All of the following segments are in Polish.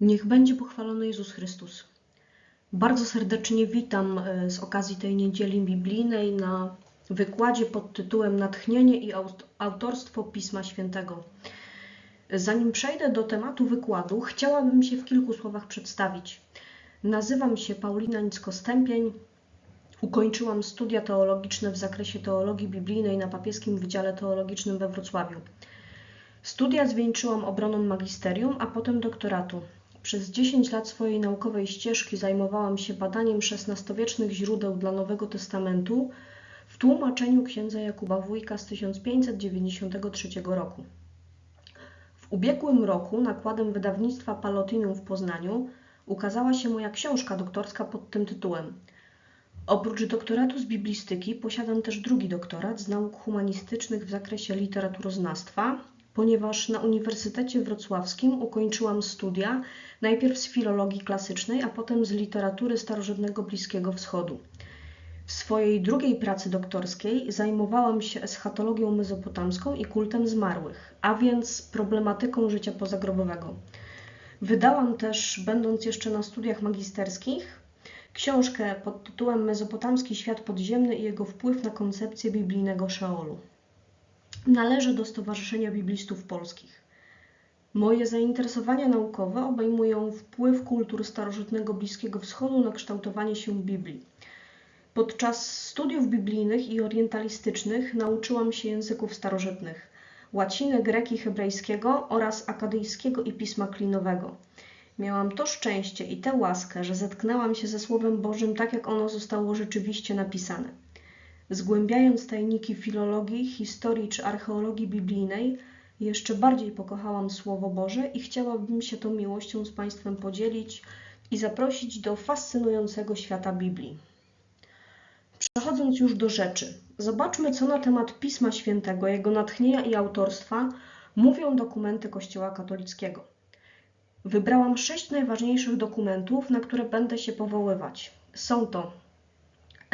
Niech będzie pochwalony Jezus Chrystus. Bardzo serdecznie witam e, z okazji tej niedzieli biblijnej na wykładzie pod tytułem Natchnienie i aut- autorstwo Pisma Świętego. Zanim przejdę do tematu wykładu, chciałabym się w kilku słowach przedstawić. Nazywam się Paulina Nicko-Stępień. Ukończyłam studia teologiczne w zakresie teologii biblijnej na Papieskim Wydziale Teologicznym we Wrocławiu. Studia zwieńczyłam obroną magisterium, a potem doktoratu. Przez 10 lat swojej naukowej ścieżki zajmowałam się badaniem XVI-wiecznych źródeł dla Nowego Testamentu w tłumaczeniu księdza Jakuba Wójka z 1593 roku. W ubiegłym roku nakładem wydawnictwa Palotinum w Poznaniu ukazała się moja książka doktorska pod tym tytułem. Oprócz doktoratu z biblistyki posiadam też drugi doktorat z nauk humanistycznych w zakresie literaturoznawstwa, ponieważ na Uniwersytecie Wrocławskim ukończyłam studia najpierw z filologii klasycznej, a potem z literatury starożytnego Bliskiego Wschodu. W swojej drugiej pracy doktorskiej zajmowałam się eschatologią mezopotamską i kultem zmarłych, a więc problematyką życia pozagrobowego. Wydałam też, będąc jeszcze na studiach magisterskich, książkę pod tytułem Mezopotamski świat podziemny i jego wpływ na koncepcję biblijnego Szeolu. Należę do Stowarzyszenia Biblistów Polskich. Moje zainteresowania naukowe obejmują wpływ kultur starożytnego Bliskiego Wschodu na kształtowanie się Biblii. Podczas studiów biblijnych i orientalistycznych nauczyłam się języków starożytnych łaciny, greki, hebrajskiego oraz akadyjskiego i pisma klinowego. Miałam to szczęście i tę łaskę, że zetknęłam się ze Słowem Bożym tak, jak ono zostało rzeczywiście napisane. Zgłębiając tajniki filologii, historii czy archeologii biblijnej, jeszcze bardziej pokochałam Słowo Boże i chciałabym się tą miłością z Państwem podzielić i zaprosić do fascynującego świata Biblii. Przechodząc już do rzeczy, zobaczmy, co na temat Pisma Świętego, jego natchnienia i autorstwa mówią dokumenty Kościoła katolickiego. Wybrałam sześć najważniejszych dokumentów, na które będę się powoływać. Są to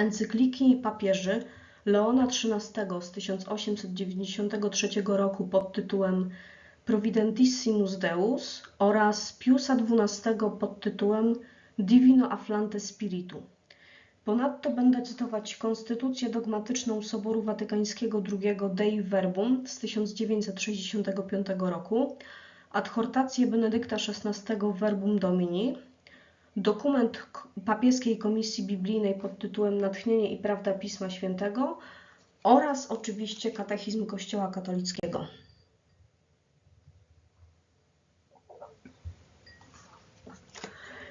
encykliki papieży Leona XIII z 1893 roku pod tytułem Providentissimus Deus oraz Piusa XII pod tytułem Divino Afflante Spiritu. Ponadto będę cytować Konstytucję dogmatyczną Soboru Watykańskiego II Dei Verbum z 1965 roku, adhortację Benedykta XVI Verbum Domini, dokument Papieskiej Komisji Biblijnej pod tytułem Natchnienie i Prawda Pisma Świętego oraz oczywiście Katechizm Kościoła Katolickiego.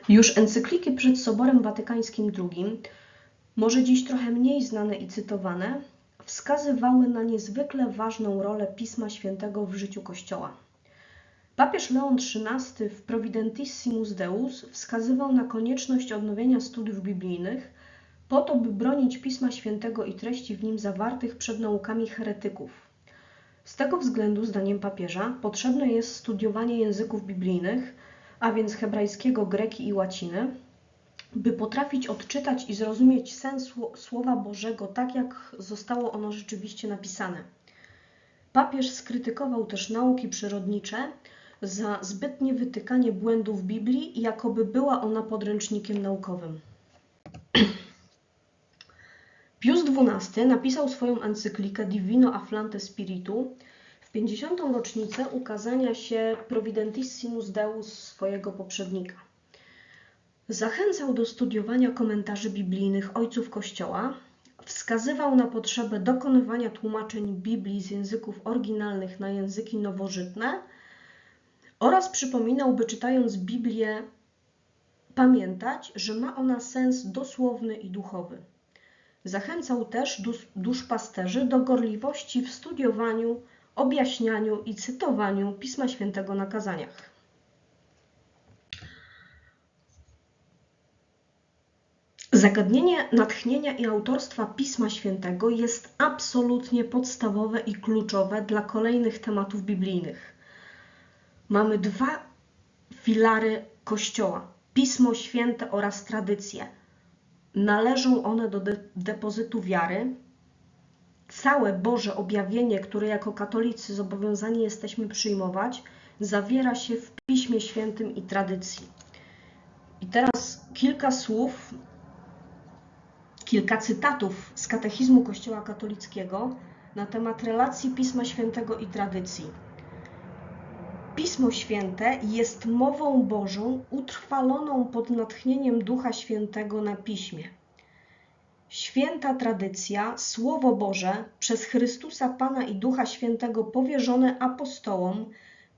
Już encykliki przed Soborem Watykańskim II, może dziś trochę mniej znane i cytowane, wskazywały na niezwykle ważną rolę Pisma Świętego w życiu Kościoła. Papież Leon XIII w Providentissimus Deus wskazywał na konieczność odnowienia studiów biblijnych po to, by bronić Pisma Świętego i treści w nim zawartych przed naukami heretyków. Z tego względu, zdaniem papieża, potrzebne jest studiowanie języków biblijnych, a więc hebrajskiego, greki i łaciny, by potrafić odczytać i zrozumieć sens sło- Słowa Bożego tak, jak zostało ono rzeczywiście napisane. Papież skrytykował też nauki przyrodnicze za zbytnie wytykanie błędów Biblii, jakoby była ona podręcznikiem naukowym. Pius XII napisał swoją encyklikę Divino Afflante Spiritu w 50. rocznicę ukazania się Providentissimus Deus swojego poprzednika. Zachęcał do studiowania komentarzy biblijnych ojców Kościoła, wskazywał na potrzebę dokonywania tłumaczeń Biblii z języków oryginalnych na języki nowożytne oraz przypominał, by czytając Biblię pamiętać, że ma ona sens dosłowny i duchowy. Zachęcał też dusz, duszpasterzy do gorliwości w studiowaniu, objaśnianiu i cytowaniu Pisma Świętego na kazaniach. Zagadnienie natchnienia i autorstwa Pisma Świętego jest absolutnie podstawowe i kluczowe dla kolejnych tematów biblijnych. Mamy dwa filary Kościoła: Pismo Święte oraz tradycje. Należą one do de- depozytu wiary. Całe Boże objawienie, które jako katolicy zobowiązani jesteśmy przyjmować, zawiera się w Piśmie Świętym i tradycji. I teraz kilka słów, kilka cytatów z katechizmu Kościoła katolickiego na temat relacji Pisma Świętego i tradycji. Pismo Święte jest mową Bożą utrwaloną pod natchnieniem Ducha Świętego na piśmie. Święta tradycja, Słowo Boże, przez Chrystusa Pana i Ducha Świętego powierzone apostołom,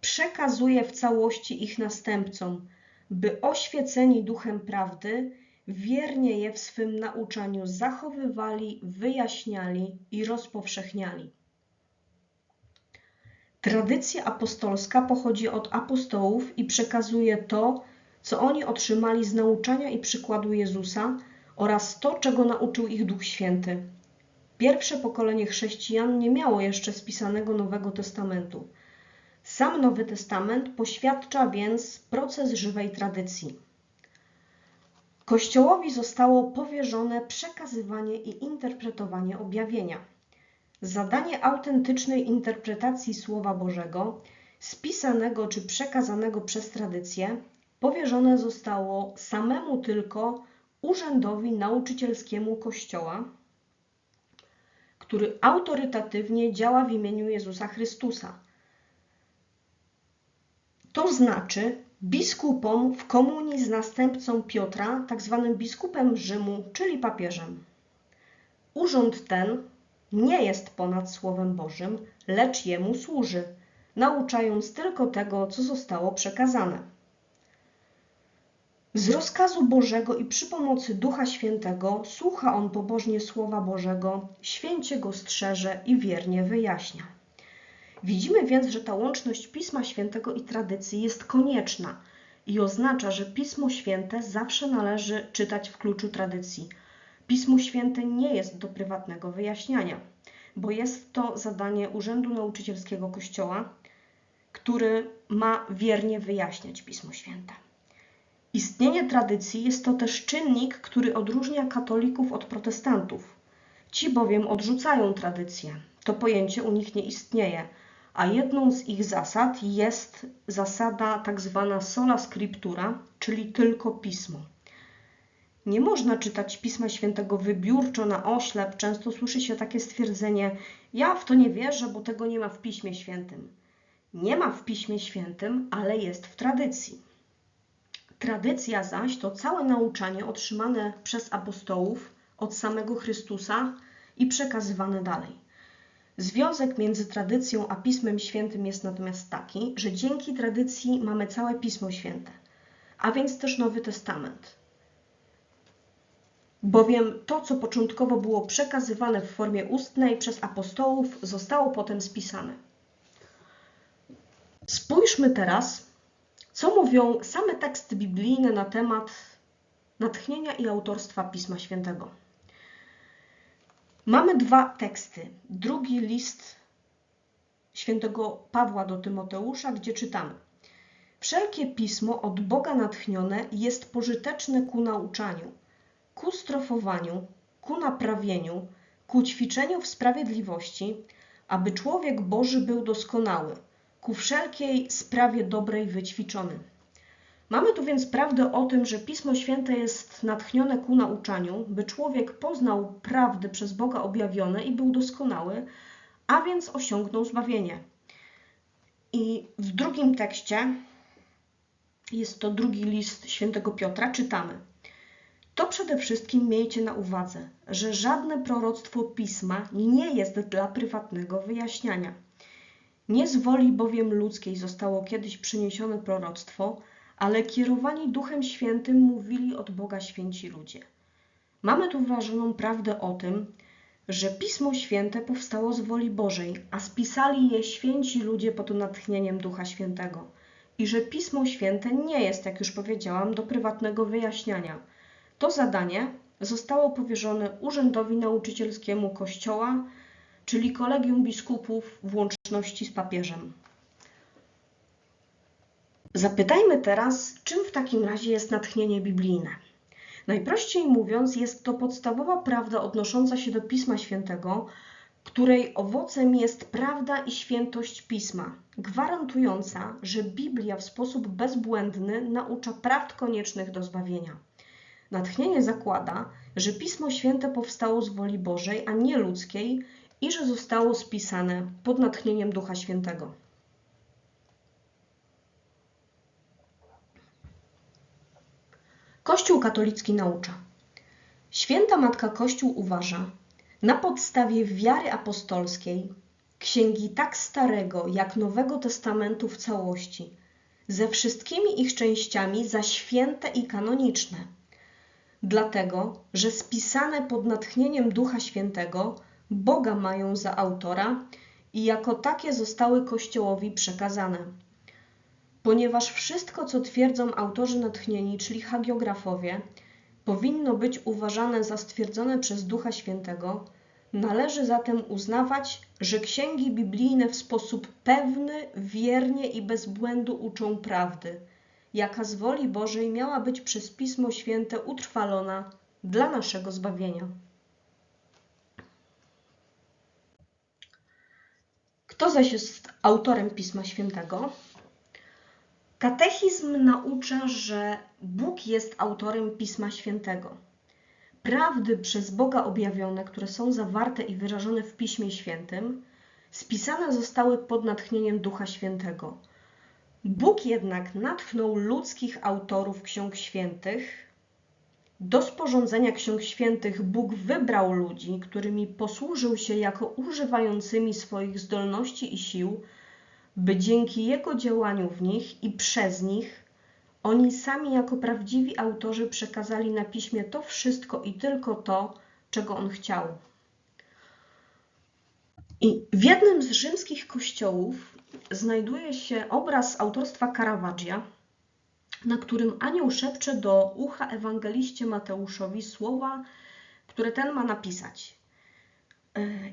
przekazuje w całości ich następcom, by oświeceni duchem prawdy, wiernie je w swym nauczaniu zachowywali, wyjaśniali i rozpowszechniali. Tradycja apostolska pochodzi od apostołów i przekazuje to, co oni otrzymali z nauczania i przykładu Jezusa oraz to, czego nauczył ich Duch Święty. Pierwsze pokolenie chrześcijan nie miało jeszcze spisanego Nowego Testamentu. Sam Nowy Testament poświadcza więc proces żywej tradycji. Kościołowi zostało powierzone przekazywanie i interpretowanie objawienia. Zadanie autentycznej interpretacji Słowa Bożego, spisanego czy przekazanego przez tradycję, powierzone zostało samemu tylko urzędowi nauczycielskiemu Kościoła, który autorytatywnie działa w imieniu Jezusa Chrystusa. To znaczy biskupom w komunii z następcą Piotra, tak zwanym biskupem Rzymu, czyli papieżem. Urząd ten nie jest ponad Słowem Bożym, lecz jemu służy, nauczając tylko tego, co zostało przekazane. Z rozkazu Bożego i przy pomocy Ducha Świętego słucha on pobożnie Słowa Bożego, święcie go strzeże i wiernie wyjaśnia. Widzimy więc, że ta łączność Pisma Świętego i tradycji jest konieczna i oznacza, że Pismo Święte zawsze należy czytać w kluczu tradycji. Pismo Święte nie jest do prywatnego wyjaśniania, bo jest to zadanie Urzędu Nauczycielskiego Kościoła, który ma wiernie wyjaśniać Pismo Święte. Istnienie tradycji jest to też czynnik, który odróżnia katolików od protestantów. Ci bowiem odrzucają tradycję. To pojęcie u nich nie istnieje, a jedną z ich zasad jest zasada tak zwana sola scriptura, czyli tylko pismo. Nie można czytać Pisma Świętego wybiórczo na oślep. Często słyszy się takie stwierdzenie: Ja w to nie wierzę, bo tego nie ma w Piśmie Świętym. Nie ma w Piśmie Świętym, ale jest w tradycji. Tradycja zaś to całe nauczanie otrzymane przez apostołów od samego Chrystusa i przekazywane dalej. Związek między tradycją a Pismem Świętym jest natomiast taki, że dzięki tradycji mamy całe Pismo Święte, a więc też Nowy Testament. Bowiem to, co początkowo było przekazywane w formie ustnej przez apostołów, zostało potem spisane. Spójrzmy teraz, co mówią same teksty biblijne na temat natchnienia i autorstwa Pisma Świętego. Mamy dwa teksty. Drugi list świętego Pawła do Tymoteusza, gdzie czytamy: Wszelkie pismo od Boga natchnione jest pożyteczne ku nauczaniu, ku strofowaniu, ku naprawieniu, ku ćwiczeniu w sprawiedliwości, aby człowiek Boży był doskonały, ku wszelkiej sprawie dobrej wyćwiczony. Mamy tu więc prawdę o tym, że Pismo Święte jest natchnione ku nauczaniu, by człowiek poznał prawdy przez Boga objawione i był doskonały, a więc osiągnął zbawienie. I w drugim tekście, jest to drugi list świętego Piotra, czytamy. To przede wszystkim miejcie na uwadze, że żadne proroctwo pisma nie jest dla prywatnego wyjaśniania. Nie z woli bowiem ludzkiej zostało kiedyś przyniesione proroctwo, ale kierowani Duchem Świętym mówili od Boga święci ludzie. Mamy tu wyrażoną prawdę o tym, że Pismo Święte powstało z woli Bożej, a spisali je święci ludzie pod natchnieniem Ducha Świętego. I że Pismo Święte nie jest, jak już powiedziałam, do prywatnego wyjaśniania. To zadanie zostało powierzone Urzędowi Nauczycielskiemu Kościoła, czyli Kolegium Biskupów w łączności z papieżem. Zapytajmy teraz, czym w takim razie jest natchnienie biblijne. Najprościej mówiąc, jest to podstawowa prawda odnosząca się do Pisma Świętego, której owocem jest prawda i świętość pisma, gwarantująca, że Biblia w sposób bezbłędny naucza prawd koniecznych do zbawienia. Natchnienie zakłada, że Pismo Święte powstało z woli Bożej, a nie ludzkiej i że zostało spisane pod natchnieniem Ducha Świętego. Kościół katolicki naucza. Święta Matka Kościół uważa, na podstawie wiary apostolskiej, księgi tak Starego jak Nowego Testamentu w całości, ze wszystkimi ich częściami za święte i kanoniczne, dlatego że spisane pod natchnieniem Ducha Świętego Boga mają za autora i jako takie zostały Kościołowi przekazane. Ponieważ wszystko, co twierdzą autorzy natchnieni, czyli hagiografowie, powinno być uważane za stwierdzone przez Ducha Świętego, należy zatem uznawać, że księgi biblijne w sposób pewny, wiernie i bez błędu uczą prawdy, jaka z woli Bożej miała być przez Pismo Święte utrwalona dla naszego zbawienia. Kto zaś jest autorem Pisma Świętego? Katechizm naucza, że Bóg jest autorem Pisma Świętego. Prawdy przez Boga objawione, które są zawarte i wyrażone w Piśmie Świętym, spisane zostały pod natchnieniem Ducha Świętego. Bóg jednak natchnął ludzkich autorów ksiąg świętych. Do sporządzenia ksiąg świętych Bóg wybrał ludzi, którymi posłużył się jako używającymi swoich zdolności i sił, by dzięki Jego działaniu w nich i przez nich oni sami jako prawdziwi autorzy przekazali na piśmie to wszystko i tylko to, czego On chciał. I w jednym z rzymskich kościołów znajduje się obraz autorstwa Caravaggia, na którym anioł szepcze do ucha ewangeliście Mateuszowi słowa, które ten ma napisać.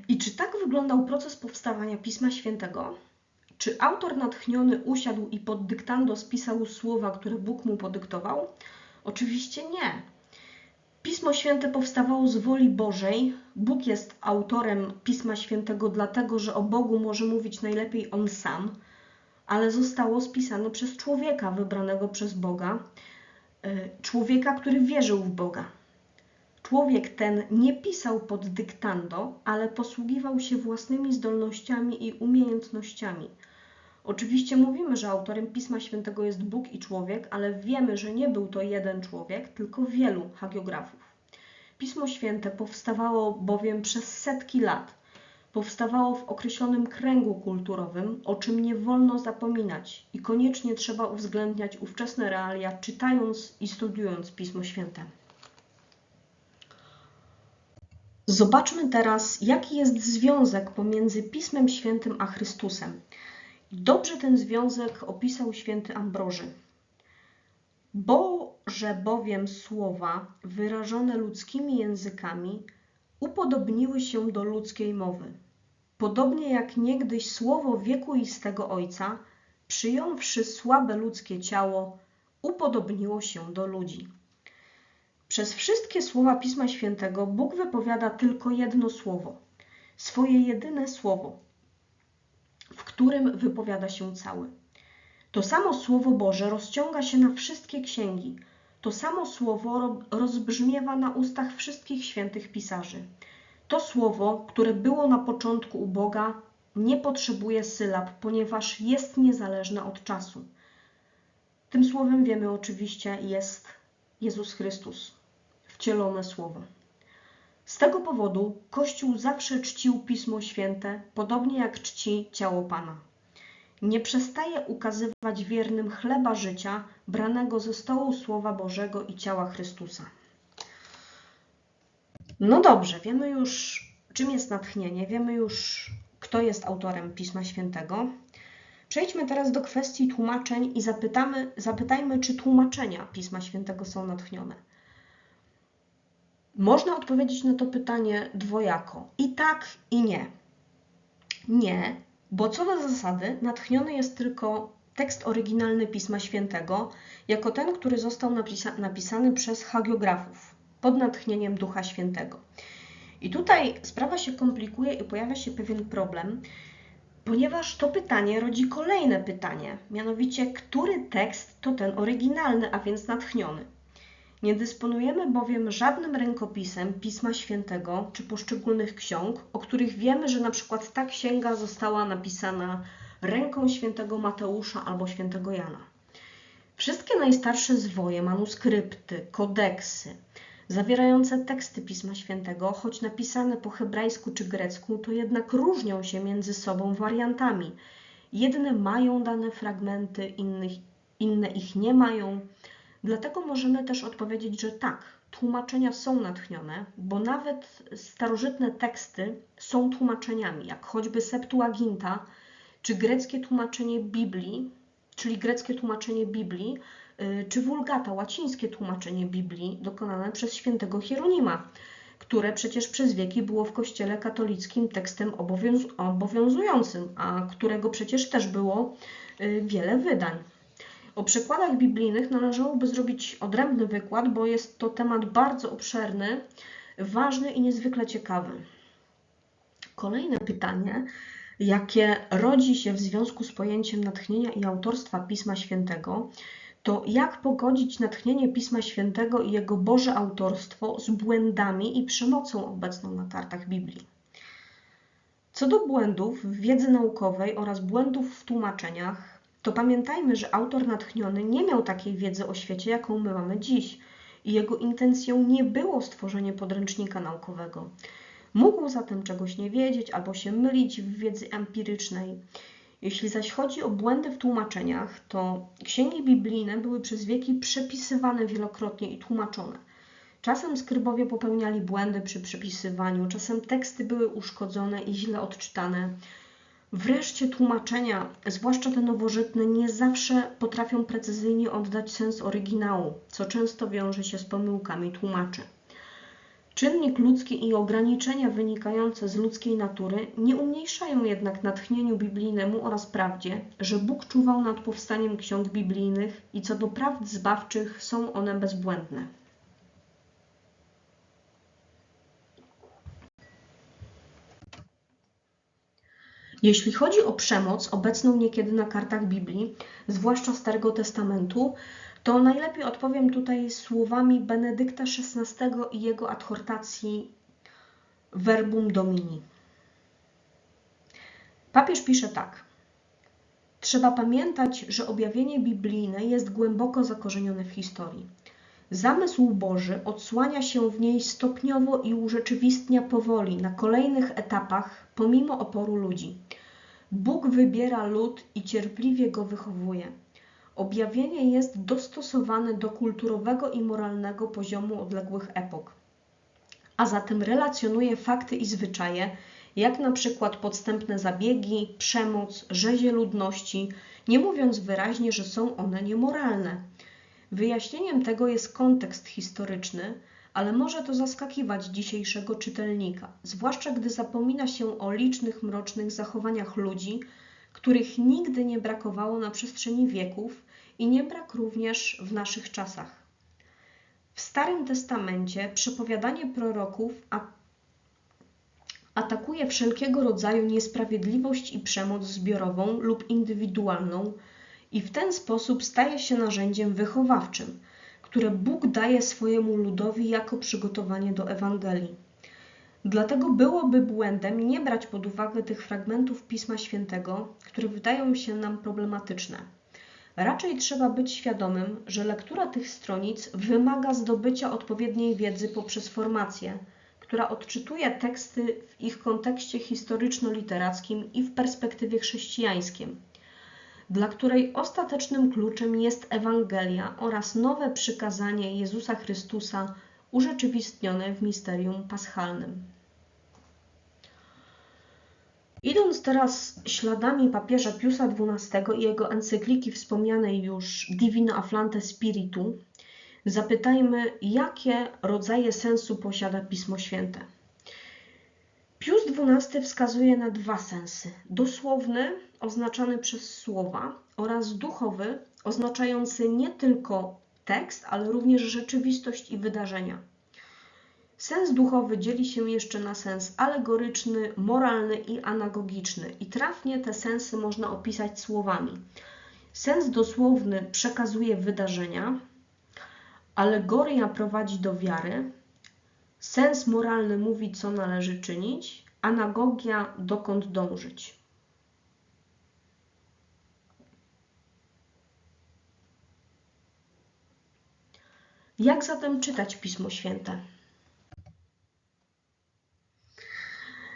I czy tak wyglądał proces powstawania Pisma Świętego? Czy autor natchniony usiadł i pod dyktando spisał słowa, które Bóg mu podyktował? Oczywiście nie. Pismo Święte powstawało z woli Bożej. Bóg jest autorem Pisma Świętego, dlatego że o Bogu może mówić najlepiej On sam, ale zostało spisane przez człowieka wybranego przez Boga, y, człowieka, który wierzył w Boga. Człowiek ten nie pisał pod dyktando, ale posługiwał się własnymi zdolnościami i umiejętnościami. Oczywiście mówimy, że autorem Pisma Świętego jest Bóg i człowiek, ale wiemy, że nie był to jeden człowiek, tylko wielu hagiografów. Pismo Święte powstawało bowiem przez setki lat. Powstawało w określonym kręgu kulturowym, o czym nie wolno zapominać i koniecznie trzeba uwzględniać ówczesne realia, czytając i studiując Pismo Święte. Zobaczmy teraz, jaki jest związek pomiędzy Pismem Świętym a Chrystusem. Dobrze ten związek opisał święty Ambroży. Bo, że bowiem słowa wyrażone ludzkimi językami upodobniły się do ludzkiej mowy, podobnie jak niegdyś słowo wiekuistego Ojca, przyjąwszy słabe ludzkie ciało, upodobniło się do ludzi. Przez wszystkie słowa Pisma Świętego Bóg wypowiada tylko jedno słowo, swoje jedyne słowo, w którym wypowiada się cały. To samo Słowo Boże rozciąga się na wszystkie księgi. To samo słowo rozbrzmiewa na ustach wszystkich świętych pisarzy. To słowo, które było na początku u Boga, nie potrzebuje sylab, ponieważ jest niezależne od czasu. Tym słowem wiemy oczywiście jest Jezus Chrystus, wcielone słowo. Z tego powodu Kościół zawsze czcił Pismo Święte, podobnie jak czci ciało Pana. Nie przestaje ukazywać wiernym chleba życia, branego ze stołu Słowa Bożego i ciała Chrystusa. No dobrze, wiemy już, czym jest natchnienie, wiemy już, kto jest autorem Pisma Świętego. Przejdźmy teraz do kwestii tłumaczeń i zapytamy, zapytajmy, czy tłumaczenia Pisma Świętego są natchnione. Można odpowiedzieć na to pytanie dwojako. I tak, i nie. Nie, bo co do zasady natchniony jest tylko tekst oryginalny Pisma Świętego, jako ten, który został napisa napisany przez hagiografów pod natchnieniem Ducha Świętego. I tutaj sprawa się komplikuje i pojawia się pewien problem, ponieważ to pytanie rodzi kolejne pytanie, mianowicie, który tekst to ten oryginalny, a więc natchniony. Nie dysponujemy bowiem żadnym rękopisem Pisma Świętego czy poszczególnych ksiąg, o których wiemy, że na przykład ta księga została napisana ręką świętego Mateusza albo świętego Jana. Wszystkie najstarsze zwoje, manuskrypty, kodeksy, zawierające teksty Pisma Świętego, choć napisane po hebrajsku czy grecku, to jednak różnią się między sobą wariantami. Jedne mają dane fragmenty, innych, inne ich nie mają. Dlatego możemy też odpowiedzieć, że tak, tłumaczenia są natchnione, bo nawet starożytne teksty są tłumaczeniami, jak choćby Septuaginta, czy greckie tłumaczenie Biblii, czyli greckie tłumaczenie Biblii, y, czy Vulgata, łacińskie tłumaczenie Biblii dokonane przez świętego Hieronima, które przecież przez wieki było w Kościele katolickim tekstem obowiąz obowiązującym, a którego przecież też było y, wiele wydań. O przekładach biblijnych należałoby zrobić odrębny wykład, bo jest to temat bardzo obszerny, ważny i niezwykle ciekawy. Kolejne pytanie jakie rodzi się w związku z pojęciem natchnienia i autorstwa Pisma Świętego, to jak pogodzić natchnienie Pisma Świętego i jego Boże autorstwo z błędami i przemocą obecną na kartach Biblii. Co do błędów w wiedzy naukowej oraz błędów w tłumaczeniach, to pamiętajmy, że autor natchniony nie miał takiej wiedzy o świecie, jaką my mamy dziś, i jego intencją nie było stworzenie podręcznika naukowego. Mógł zatem czegoś nie wiedzieć albo się mylić w wiedzy empirycznej. Jeśli zaś chodzi o błędy w tłumaczeniach, to księgi biblijne były przez wieki przepisywane wielokrotnie i tłumaczone. Czasem skrybowie popełniali błędy przy przepisywaniu, czasem teksty były uszkodzone i źle odczytane. Wreszcie tłumaczenia, zwłaszcza te nowożytne, nie zawsze potrafią precyzyjnie oddać sens oryginału, co często wiąże się z pomyłkami tłumaczy. Czynnik ludzki i ograniczenia wynikające z ludzkiej natury nie umniejszają jednak natchnieniu biblijnemu oraz prawdzie, że Bóg czuwał nad powstaniem ksiąg biblijnych i co do prawd zbawczych są one bezbłędne. Jeśli chodzi o przemoc obecną niekiedy na kartach Biblii, zwłaszcza Starego Testamentu, to najlepiej odpowiem tutaj słowami Benedykta XVI i jego adhortacji Verbum Domini. Papież pisze tak. Trzeba pamiętać, że objawienie biblijne jest głęboko zakorzenione w historii. Zamysł Boży odsłania się w niej stopniowo i urzeczywistnia powoli na kolejnych etapach, pomimo oporu ludzi. Bóg wybiera lud i cierpliwie go wychowuje. Objawienie jest dostosowane do kulturowego i moralnego poziomu odległych epok, a zatem relacjonuje fakty i zwyczaje, jak na przykład podstępne zabiegi, przemoc, rzezie ludności, nie mówiąc wyraźnie, że są one niemoralne. Wyjaśnieniem tego jest kontekst historyczny, ale może to zaskakiwać dzisiejszego czytelnika, zwłaszcza gdy zapomina się o licznych mrocznych zachowaniach ludzi, których nigdy nie brakowało na przestrzeni wieków i nie brak również w naszych czasach. W Starym Testamencie przepowiadanie proroków atakuje wszelkiego rodzaju niesprawiedliwość i przemoc zbiorową lub indywidualną i w ten sposób staje się narzędziem wychowawczym, które Bóg daje swojemu ludowi jako przygotowanie do Ewangelii. Dlatego byłoby błędem nie brać pod uwagę tych fragmentów Pisma Świętego, które wydają się nam problematyczne. Raczej trzeba być świadomym, że lektura tych stronic wymaga zdobycia odpowiedniej wiedzy poprzez formację, która odczytuje teksty w ich kontekście historyczno-literackim i w perspektywie chrześcijańskiej, dla której ostatecznym kluczem jest Ewangelia oraz nowe przykazanie Jezusa Chrystusa urzeczywistnione w misterium paschalnym. Idąc teraz śladami papieża Piusa XII i jego encykliki wspomnianej już Divina Afflante Spiritu, zapytajmy, jakie rodzaje sensu posiada Pismo Święte. Pius XII wskazuje na dwa sensy: dosłowny, oznaczany przez słowa, oraz duchowy, oznaczający nie tylko tekst, ale również rzeczywistość i wydarzenia. Sens duchowy dzieli się jeszcze na sens alegoryczny, moralny i anagogiczny. I trafnie te sensy można opisać słowami. Sens dosłowny przekazuje wydarzenia, alegoria prowadzi do wiary, sens moralny mówi, co należy czynić, anagogia dokąd dążyć. Jak zatem czytać Pismo Święte?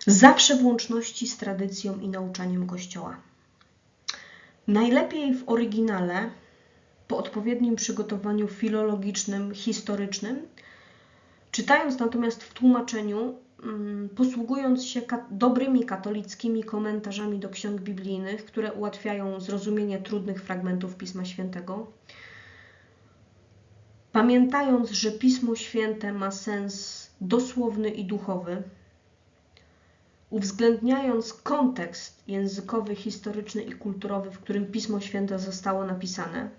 Zawsze w łączności z tradycją i nauczaniem Kościoła. Najlepiej w oryginale, po odpowiednim przygotowaniu filologicznym, historycznym, czytając natomiast w tłumaczeniu, mm, posługując się dobrymi katolickimi komentarzami do ksiąg biblijnych, które ułatwiają zrozumienie trudnych fragmentów Pisma Świętego, pamiętając, że Pismo Święte ma sens dosłowny i duchowy, uwzględniając kontekst językowy, historyczny i kulturowy, w którym Pismo Święte zostało napisane,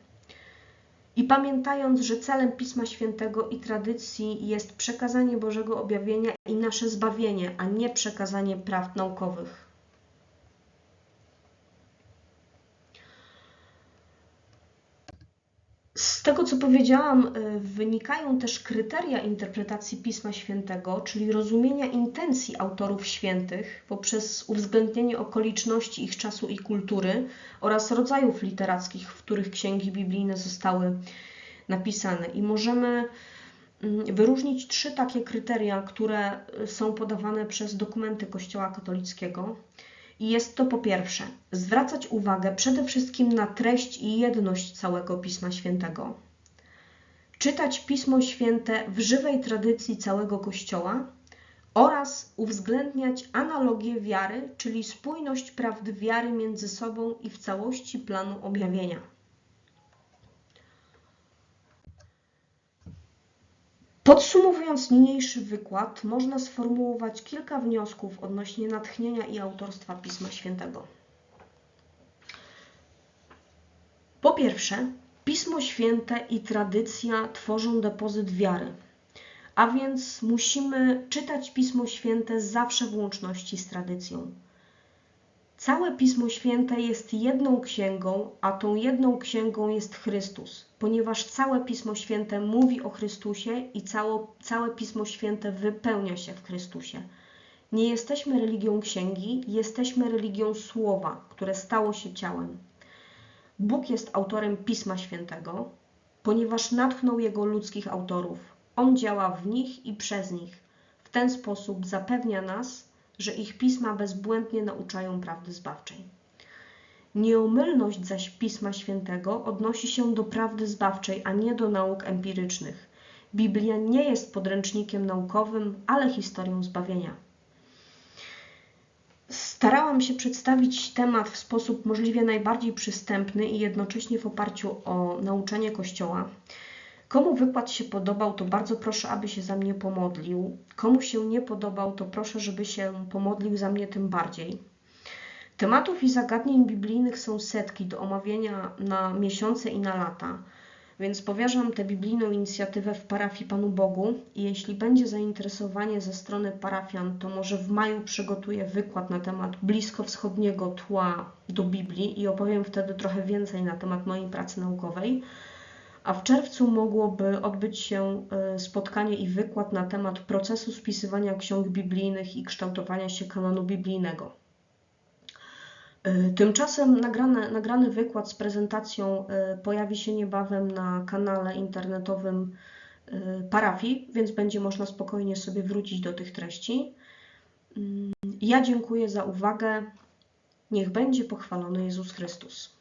i pamiętając, że celem Pisma Świętego i tradycji jest przekazanie Bożego objawienia i nasze zbawienie, a nie przekazanie prawd naukowych. Z tego, co powiedziałam, y, wynikają też kryteria interpretacji Pisma Świętego, czyli rozumienia intencji autorów świętych poprzez uwzględnienie okoliczności ich czasu i kultury oraz rodzajów literackich, w których księgi biblijne zostały napisane. I możemy mm, wyróżnić trzy takie kryteria, które są podawane przez dokumenty Kościoła katolickiego. I jest to po pierwsze zwracać uwagę przede wszystkim na treść i jedność całego Pisma Świętego. Czytać Pismo Święte w żywej tradycji całego Kościoła oraz uwzględniać analogię wiary, czyli spójność prawd wiary między sobą i w całości planu objawienia. Podsumowując niniejszy wykład, można sformułować kilka wniosków odnośnie natchnienia i autorstwa Pisma Świętego. Po pierwsze, Pismo Święte i tradycja tworzą depozyt wiary, a więc musimy czytać Pismo Święte zawsze w łączności z tradycją. Całe Pismo Święte jest jedną księgą, a tą jedną księgą jest Chrystus, ponieważ całe Pismo Święte mówi o Chrystusie i cało, całe Pismo Święte wypełnia się w Chrystusie. Nie jesteśmy religią księgi, jesteśmy religią słowa, które stało się ciałem. Bóg jest autorem Pisma Świętego, ponieważ natchnął jego ludzkich autorów. On działa w nich i przez nich. W ten sposób zapewnia nas, że ich pisma bezbłędnie nauczają prawdy zbawczej. Nieomylność zaś Pisma Świętego odnosi się do prawdy zbawczej, a nie do nauk empirycznych. Biblia nie jest podręcznikiem naukowym, ale historią zbawienia. Starałam się przedstawić temat w sposób możliwie najbardziej przystępny i jednocześnie w oparciu o nauczanie Kościoła. Komu wykład się podobał, to bardzo proszę, aby się za mnie pomodlił. Komu się nie podobał, to proszę, żeby się pomodlił za mnie tym bardziej. Tematów i zagadnień biblijnych są setki do omawiania na miesiące i na lata, więc powierzam tę biblijną inicjatywę w parafii Panu Bogu i jeśli będzie zainteresowanie ze strony parafian, to może w maju przygotuję wykład na temat bliskowschodniego tła do Biblii i opowiem wtedy trochę więcej na temat mojej pracy naukowej a w czerwcu mogłoby odbyć się e, spotkanie i wykład na temat procesu spisywania ksiąg biblijnych i kształtowania się kanonu biblijnego. E, tymczasem nagrany, nagrany wykład z prezentacją e, pojawi się niebawem na kanale internetowym parafii, więc będzie można spokojnie sobie wrócić do tych treści. Mm, ja dziękuję za uwagę. Niech będzie pochwalony Jezus Chrystus.